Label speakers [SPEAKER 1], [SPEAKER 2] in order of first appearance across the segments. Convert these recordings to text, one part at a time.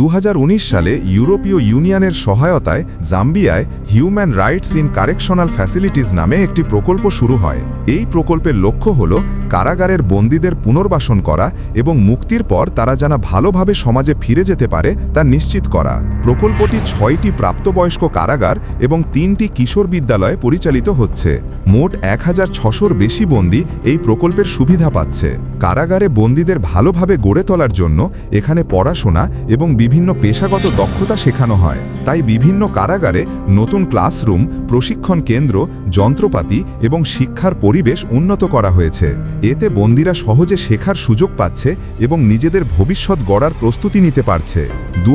[SPEAKER 1] দু হাজার উনিশ সালে ইউরোপীয় ইউনিয়নের সহায়তায় জাম্বিয়ায় human rights in correctional facilities নামে একটি প্রকল্প শুরু হয়। এই প্রকল্পের লক্ষ্য হল কারাগারের বন্দীদের পুনর্বাসন করা এবং মুক্তির পর তারা যেন ভালোভাবে সমাজে ফিরে যেতে পারে তা নিশ্চিত করা। প্রকল্পটি ছয়টি প্রাপ্তবয়স্ক কারাগার এবং তিনটি কিশোর বিদ্যালয়ে পরিচালিত হচ্ছে। মোট এক হাজার ছশোর বেশি বন্দী এই প্রকল্পের সুবিধা পাচ্ছে। কারাগারে বন্দীদের ভালোভাবে গড়ে তোলার জন্য এখানে পড়াশোনা এবং বিভিন্ন পেশাগত দক্ষতা শেখানো হয়। তাই বিভিন্ন কারাগারে নতুন ক্লাসরুম, প্রশিক্ষণ কেন্দ্র, যন্ত্রপাতি এবং শিক্ষার পরিবেশ উন্নত করা হয়েছে। এতে বন্দীরা সহজে শেখার সুযোগ পাচ্ছে এবং নিজেদের ভবিষ্যৎ গড়ার প্রস্তুতি নিতে পারছে। দু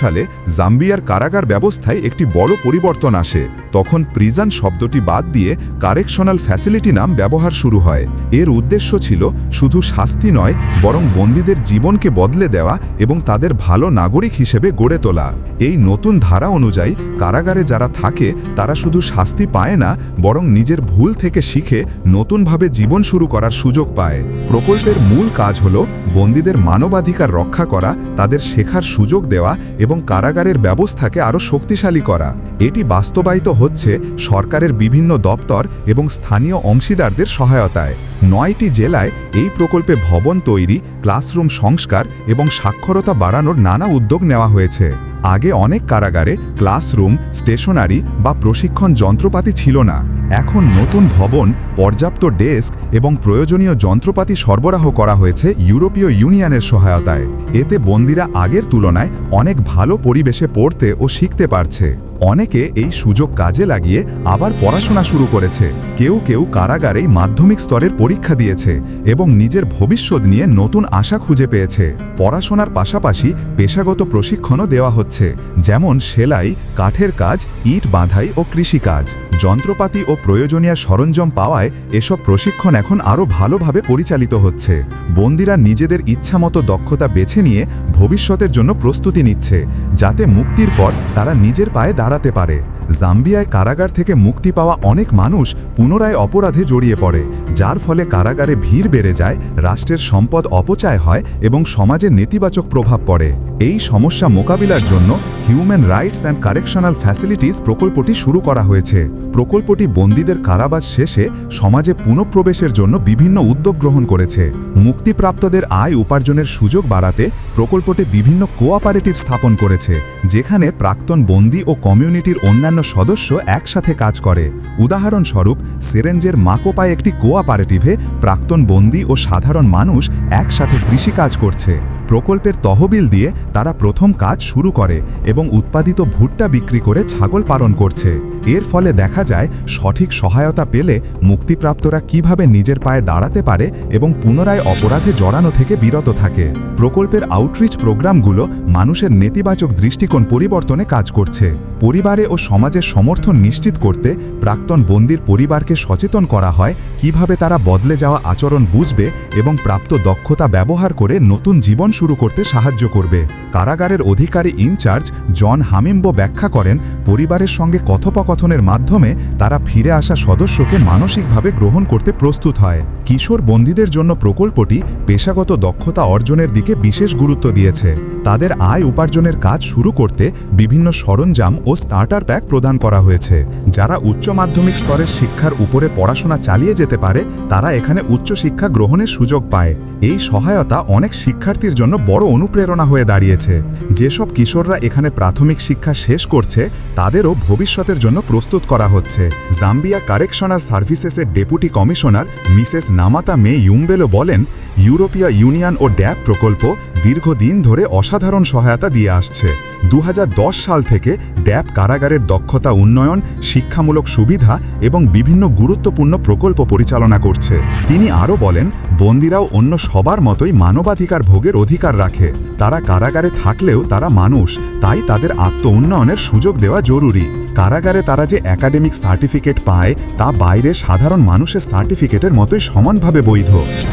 [SPEAKER 1] সালে জাম্বিয়ার কারাগার ব্যবস্থায় একটি বড় পরিবর্তন আসে। তখন প্রিজান শব্দটি বাদ দিয়ে কারেকশনাল ফ্যাসিলিটি নাম ব্যবহার শুরু হয়। এর উদ্দেশ্য ছিল শুধু শাস্তি নয়, বরং বন্দীদের জীবনকে বদলে দেওয়া এবং তাদের ভালো নাগরিক হিসেবে গড়ে তোলা। এই নতুন ধারা অনুযায়ী কারাগারে যারা থাকে, তারা শুধু শাস্তি পায় না, বরং নিজের ভুল থেকে শিখে নতুনভাবে জীবন শুরু করার সুযোগ পায়। প্রকল্পের মূল কাজ হল বন্দীদের মানবাধিকার রক্ষা করা, তাদের শেখার সুযোগ দেওয়া এবং কারাগারের ব্যবস্থাকে আরও শক্তিশালী করা। এটি বাস্তবায়িত হচ্ছে সরকারের বিভিন্ন দপ্তর এবং স্থানীয় অংশীদারদের সহায়তায়। নয়টি জেলায় এই প্রকল্পে ভবন তৈরি, ক্লাসরুম সংস্কার এবং সাক্ষরতা বাড়ানোর নানা উদ্যোগ নেওয়া হয়েছে। আগে অনেক কারাগারে ক্লাসরুম, স্টেশনারি বা প্রশিক্ষণ যন্ত্রপাতি ছিল না। এখন নতুন ভবন, পর্যাপ্ত ডেস্ক এবং প্রয়োজনীয় যন্ত্রপাতি সরবরাহ করা হয়েছে ইউরোপীয় ইউনিয়নের সহায়তায়। এতে বন্দীরা আগের তুলনায় অনেক ভালো পরিবেশে পড়তে ও শিখতে পারছে। অনেকে এই সুযোগ কাজে লাগিয়ে আবার পড়াশোনা শুরু করেছে। কেউ কেউ কারাগারেই মাধ্যমিক স্তরের পরীক্ষা দিয়েছে এবং নিজের ভবিষ্যৎ নিয়ে নতুন আশা খুঁজে পেয়েছে। পড়াশোনার পাশাপাশি পেশাগত প্রশিক্ষণও দেওয়া হচ্ছে, যেমন সেলাই, কাঠের কাজ, ইট বাঁধাই ও কৃষিকাজ। যন্ত্রপাতি ও প্রয়োজনীয় সরঞ্জাম পাওয়ায় এসব প্রশিক্ষণ এখন আরও ভালোভাবে পরিচালিত হচ্ছে। বন্দিরা নিজেদের ইচ্ছামতো দক্ষতা বেছে নিয়ে ভবিষ্যতের জন্য প্রস্তুতি নিচ্ছে, যাতে মুক্তির পর তারা নিজের পায়ে দাঁড়াতে পারে। জাম্বিয়ায় কারাগার থেকে মুক্তি পাওয়া অনেক মানুষ পুনরায় অপরাধে জড়িয়ে পড়ে, যার ফলে কারাগারে ভিড় বেড়ে যায়, রাষ্ট্রের সম্পদ অপচয় হয় এবং সমাজে নেতিবাচক প্রভাব পড়ে। এই সমস্যা মোকাবিলার জন্য human rights and correctional facilities প্রকল্পটি শুরু করা হয়েছে। প্রকল্পটি বন্দীদের কারাবাস শেষে সমাজে পুনঃপ্রবেশের জন্য বিভিন্ন উদ্যোগ গ্রহণ করেছে। মুক্তিপ্রাপ্তদের আয় উপার্জনের সুযোগ বাড়াতে প্রকল্পটি বিভিন্ন কোঅপারেটিভ স্থাপন করেছে, যেখানে প্রাক্তন বন্দী ও কমিউনিটির অন্যান্য সদস্য একসাথে কাজ করে। উদাহরণস্বরূপ, সেরেঞ্জের মাকোপায় একটি কোঅপারেটিভে প্রাক্তন বন্দী ও সাধারণ মানুষ একসাথে কৃষিকাজ করছে। প্রকল্পের তহবিল দিয়ে তারা প্রথম কাজ শুরু করে এবং উৎপাদিত ভুট্টা বিক্রি করে ছাগল পালন করছে। এর ফলে দেখা যায়, সঠিক সহায়তা পেলে মুক্তিপ্রাপ্তরা কীভাবে নিজের পায়ে দাঁড়াতে পারে এবং পুনরায় অপরাধে জড়ানো থেকে বিরত থাকে। প্রকল্পের আউটরিচ প্রোগ্রামগুলো মানুষের নেতিবাচক দৃষ্টিকোণ পরিবর্তনে কাজ করছে। পরিবারে ও সমাজের সমর্থন নিশ্চিত করতে প্রাক্তন বন্দির পরিবারকে সচেতন করা হয় কীভাবে তারা বদলে যাওয়া আচরণ বুঝবে এবং প্রাপ্ত দক্ষতা ব্যবহার করে নতুন জীবন শুরু করতে সাহায্য করবে। কারাগারের অধিকারী ইনচার্জ জন হামিম্বো ব্যাখ্যা করেন, পরিবারের সঙ্গে কথোপকথনের মাধ্যমে তারা ফিরে আসা সদস্যকে মানসিকভাবে গ্রহণ করতে প্রস্তুত হয়। কিশোর বন্দীদের জন্য প্রকল্পটি পেশাগত দক্ষতা অর্জনের দিকে বিশেষ গুরুত্ব দিয়েছে। তাদের আয় উপার্জনের কাজ শুরু করতে বিভিন্ন সরঞ্জাম ও স্টার্টার প্যাক প্রদান করা হয়েছে। যারা উচ্চ মাধ্যমিক স্তরের শিক্ষার উপরে পড়াশোনা চালিয়ে যেতে পারে, তারা এখানে উচ্চশিক্ষা গ্রহণের সুযোগ পায়। এই সহায়তা অনেক শিক্ষার্থীর জন্য বড় অনুপ্রেরণা হয়ে দাঁড়িয়েছে। যেসব কিশোররা এখানে প্রাথমিক শিক্ষা শেষ করছে, তাদেরও ভবিষ্যতের জন্য প্রস্তুত করা হচ্ছে। Zambia correctional সার্ভিসেসের deputy commissioner Mrs Namata May Yumbelo বলেন, ইউরোপীয় ইউনিয়ন ও ড্যাব প্রকল্প দীর্ঘদিন ধরে অসাধারণ সহায়তা দিয়ে আসছে। দু হাজার দশ সাল থেকে ড্যাব কারাগারের দক্ষতা উন্নয়ন, শিক্ষামূলক সুবিধা এবং বিভিন্ন গুরুত্বপূর্ণ প্রকল্প পরিচালনা করছে। তিনি আরও বলেন, বন্দিরাও অন্য সবার মতোই মানবাধিকার ভোগের অধিকার রাখে। তারা কারাগারে থাকলেও তারা মানুষ তাই তাদের আত্ম উন্নয়নের সুযোগ দেওয়া জরুরি।
[SPEAKER 2] কারাগারে তারা যে একাডেমিক সার্টিফিকেট পায়, তা বাইরে সাধারণ মানুষের সার্টিফিকেটের মতোই সমানভাবে বৈধ।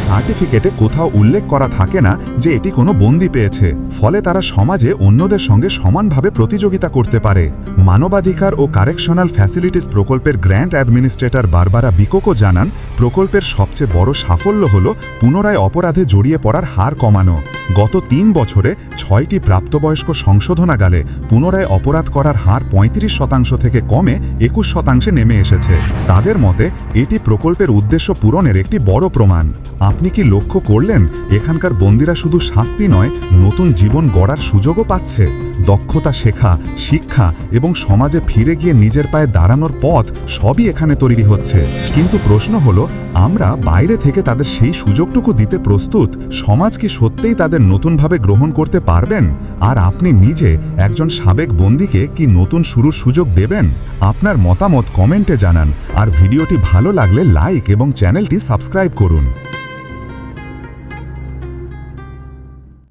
[SPEAKER 2] সার্টিফিকেটে কোথাও উল্লেখ করা থাকে না যে এটি কোনো বন্দি পেয়েছে। ফলে তারা সমাজে অন্যদের সঙ্গে সমানভাবে প্রতিযোগিতা করতে পারে। মানবাধিকার ও কারেকশনাল ফ্যাসিলিটিস প্রকল্পের গ্র্যান্ড অ্যাডমিনিস্ট্রেটর বারবারা বিকোকো জানান, প্রকল্পের সবচেয়ে বড় সাফল্য হল পুনরায় অপরাধে জড়িয়ে পড়ার হার কমানো। গত তিন বছরে ছয়টি প্রাপ্তবয়স্ক সংশোধনাগালে পুনরায় অপরাধ করার হার পঁয়ত্রিশ শতাংশ থেকে কমে একুশ শতাংশে নেমে এসেছে। তাদের মতে, এটি প্রকল্পের উদ্দেশ্য পূরণের একটি বড় প্রমাণ। আপনি কি লক্ষ্য করলেন, এখানকার বন্দিরা শুধু শাস্তি নয়, নতুন জীবন গড়ার সুযোগও পাচ্ছে? দক্ষতা শেখা, শিক্ষা এবং সমাজে ফিরে গিয়ে নিজের পায়ে দাঁড়ানোর পথ সবই এখানে তৈরি হচ্ছে। কিন্তু প্রশ্ন হলো আমরা বাইরে থেকে তাদের সেই সুযোগটুকু দিতে প্রস্তুত সমাজ কি সত্যিই তাদের নতুনভাবে গ্রহণ করতে পারবেন? আর আপনি নিজে একজন সাবেক বন্দিকে কি নতুন শুরুর সুযোগ দেবেন? আপনার মতামত কমেন্টে জানান, আর ভিডিওটি ভালো লাগলে লাইক এবং চ্যানেলটি সাবস্ক্রাইব করুন।